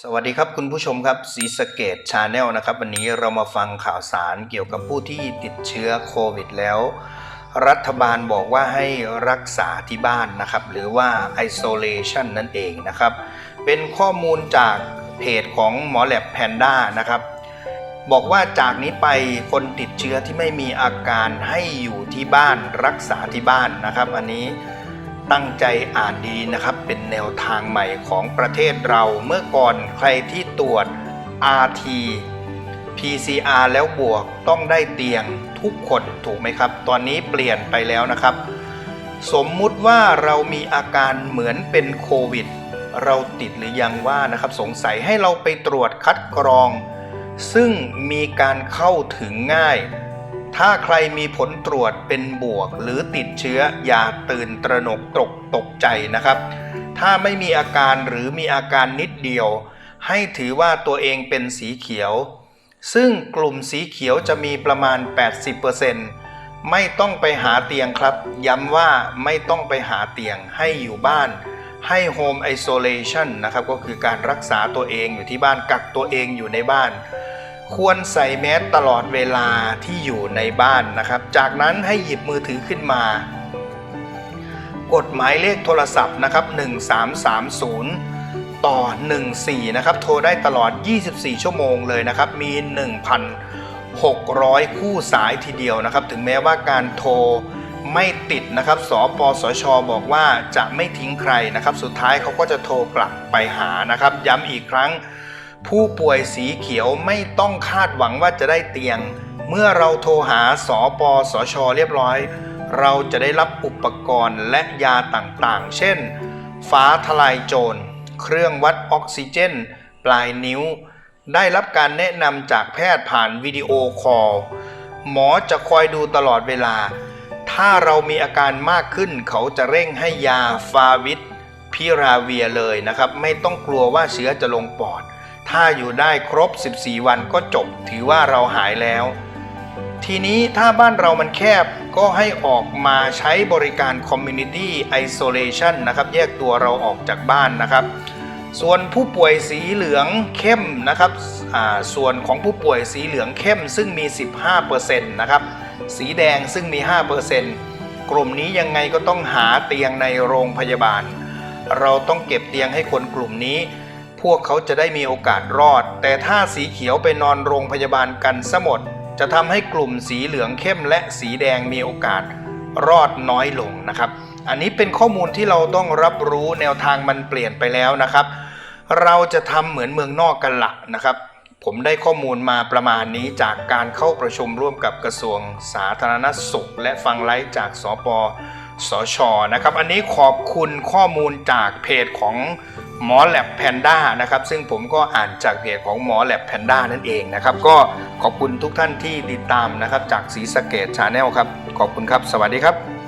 สวัสดีครับคุณผู้ชมครับสีสเกตชาแนลนะครับ วันนี้เรามาฟังข่าวสารเกี่ยวกับผู้ที่ติดเชื้อโควิดแล้ว รัฐบาลบอกว่าให้รักษาที่บ้านนะครับ หรือว่า isolation นั่นเองนะครับ เป็นข้อมูลจากเพจของหมอแลบแพนด้านะครับ บอกว่าจากนี้ไปคนติดเชื้อที่ไม่มีอาการให้อยู่ที่บ้านรักษาที่บ้านนะครับ อันนี้ ตั้งใจอ่านดีนะครับ เป็นแนวทางใหม่ของประเทศเราเมื่อก่อนใครที่ตรวจ RT PCR แล้วบวกต้องได้เตียงทุกคนถูกไหมครับ ตอนนี้เปลี่ยนไปแล้วนะครับ สมมุติว่าเรามีอาการเหมือนเป็นโควิด เราติดหรือยังว่านะครับ สงสัยให้เราไปตรวจคัดกรอง ซึ่งมีการเข้าถึงง่าย ถ้าใครมีผลตรวจเป็นบวกหรือติดเชื้ออย่าตื่นตระหนกตกตกใจนะครับ ถ้าไม่มีอาการหรือมีอาการนิดเดียว ให้ถือว่าตัวเองเป็นสีเขียว ซึ่งกลุ่มสีเขียวจะมีประมาณ 80%ไม่ต้องไปหาเตียงครับ ย้ำว่าไม่ต้องไปหาเตียงให้อยู่บ้าน ให้ Home Isolation นะครับก็คือการรักษาตัวเองอยู่ที่บ้านกักตัวเองอยู่ในบ้าน ควรใส่แมสตลอดเวลาที่อยู่ในบ้านนะครับ จากนั้นให้หยิบมือถือขึ้นมา กดหมายเลขโทรศัพท์นะครับ 1330 ต่อ 14 นะครับ โทรได้ตลอด 24 ชั่วโมงเลยนะครับ มี 1,600 คู่สายทีเดียวนะครับ ถึงแม้ว่าการโทรไม่ติดนะครับ สปสช บอกว่าจะไม่ทิ้งใครนะครับ สุดท้ายเขาก็จะโทรกลับไปหานะครับ ย้ำอีกครั้ง ผู้ป่วยสีเขียวไม่ต้องคาดหวังว่าจะได้เตียง เมื่อเราโทรหาสปสชเรียบร้อย เราจะได้รับอุปกรณ์และยาต่างๆ เช่น ฟ้าทลายโจร เครื่องวัดออกซิเจน ปลายนิ้ว ได้รับการแนะนำจากแพทย์ผ่านวิดีโอคอล หมอจะคอยดูตลอดเวลา ถ้าเรามีอาการมากขึ้นเขาจะเร่งให้ยาฟาวิดพิราเวียเลยนะครับ ไม่ต้องกลัวว่าเชื้อจะลงปอด ถ้าอยู่ได้ครบ 14 วันก็จบ ถือว่าเราหายแล้ว ทีนี้ถ้าบ้านเรามันแคบก็ให้ออกมาใช้บริการ Community Isolation นะครับ แยกตัวเราออกจากบ้านนะครับ ส่วนผู้ป่วยสีเหลืองเข้มนะครับ ส่วนของผู้ป่วยสีเหลืองเข้มซึ่งมี 15%นะครับ สีแดงซึ่งมี 5%กลุ่มนี้ยังไงก็ต้องหาเตียงในโรงพยาบาล เราต้องเก็บเตียงให้คนกลุ่มนี้ พวกเขาจะได้มีโอกาสรอด แต่ถ้าสีเขียวไปนอนโรงพยาบาลกันซะหมด จะทำให้กลุ่มสีเหลืองเข้มและสีแดงมีโอกาสรอดน้อยลงนะครับ อันนี้เป็นข้อมูลที่เราต้องรับรู้แนวทางมันเปลี่ยนไปแล้วนะครับ เราจะทำเหมือนเมืองนอกกันละนะครับ ผมได้ข้อมูลมาประมาณนี้จากการเข้าประชุมร่วมกับกระทรวงสาธารณสุข และฟังไลฟ์จากสปสชนะครับ อันนี้ขอบคุณข้อมูลจากเพจของ หมอแลบแพนด้านะครับซึ่งผมก็อ่านจากเพจของหมอแลบแพนด้านั่นเองนะครับก็ขอบคุณทุกท่านที่ติดตามนะครับจากสีสเกตชาแนลครับขอบคุณครับ สวัสดีครับ